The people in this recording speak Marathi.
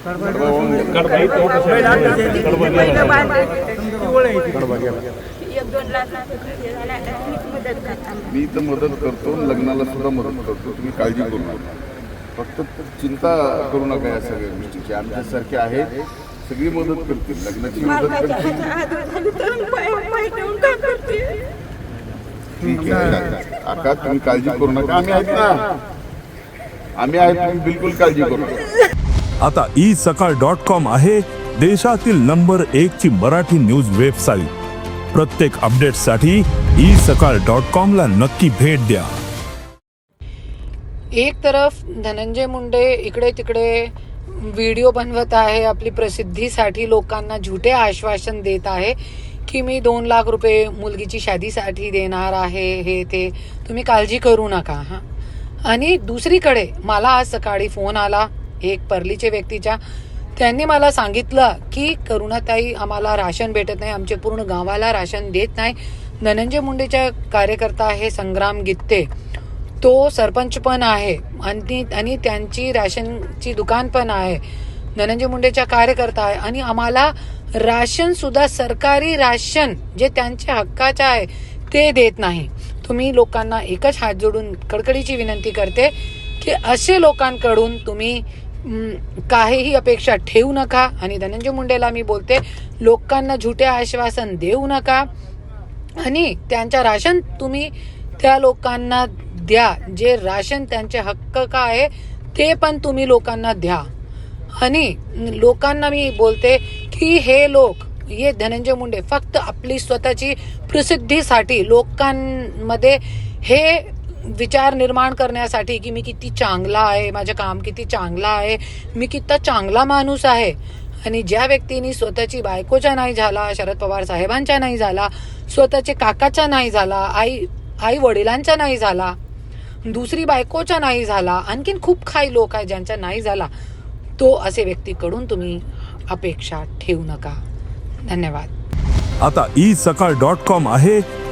मी तर मदत करतो लग्नाला सुद्धा मदत करतो. तुम्ही काळजी करू नका. फक्त चिंता करू नका या सगळ्या गोष्टीची. आमच्यासारखे आहेत. सगळी मदत करतील. लग्नाची मदत करतील. ठीक आहे काका तुम्ही काळजी करू नका. आम्ही आहेत ना आम्ही आहेत तुम्ही बिलकुल काळजी करू नका. आता ई सकाळ डॉट कॉम आहे देशातील नंबर एक ची मराठी न्यूज वेबसाईट. प्रत्येक अपडेटसाठी ई सकाळ डॉट कॉम ला नक्की भेट द्या. एक तरफ धनंजय मुंडे इकडे तिकडे व्हिडिओ बनवत आहे आपली प्रसिद्धीसाठी लोकांना झुटे आश्वासन देत आहे की मी दोन लाख रुपये मुलगीची शादीसाठी देणार आहे हे ते. तुम्ही काळजी करू नका हा. आणि दुसरीकडे मला आज सकाळी फोन आला एक परलीचे व्यक्तीच्या. त्यांनी मला सांगितलं की करुणाताई आम्हाला राशन भेटत नाही. आमचे पूर्ण गावाला राशन देत नाही. धनंजय मुंडेच्या कार्यकर्ता आहे संग्राम गित्ते. तो सरपंच पण आहे आणि आणि त्यांची राशनची दुकान पण आहे. धनंजय मुंडेच्या कार्यकर्ता आहे. आणि आम्हाला राशन सुद्धा सरकारी राशन जे त्यांच्या हक्काचं आहे ते देत नाही. तुम्ही लोकांना एकच हात जोडून कडकडीची विनंती करते की असे लोकांकडून तुम्ही काहीही अपेक्षा ठेवू नका. आणि धनंजय मुंडेला मी बोलते लोकांना झुटे आश्वासन देऊ नका. आणि त्यांच्या राशन तुम्ही त्या लोकांना द्या. जे राशन त्यांचे हक्क का आहे ते पण तुम्ही लोकांना द्या. आणि लोकांना मी बोलते की हे लोक हे धनंजय मुंडे फक्त आपली स्वतःची प्रसिद्धीसाठी लोकांमध्ये हे विचार निर्माण करण्यासाठी की मी किती चांगला आहे माझं काम किती चांगलं आहे मी किती चांगला माणूस आहे. आणि ज्या व्यक्तीनी स्वतःची बायकोचा नाही झाला शरद पवार साहेबांचा नाही झाला स्वतःचे काकाचा नाही झाला आई आई वडिलांचा नाही झाला दुसरी बायकोचा नाही झाला आणखीन खूप काही लोक आहे ज्यांचा नाही झाला तो असे व्यक्तीकडून तुम्ही अपेक्षा ठेवू नका. धन्यवाद. आता ई सकाळ डॉट कॉम आहे.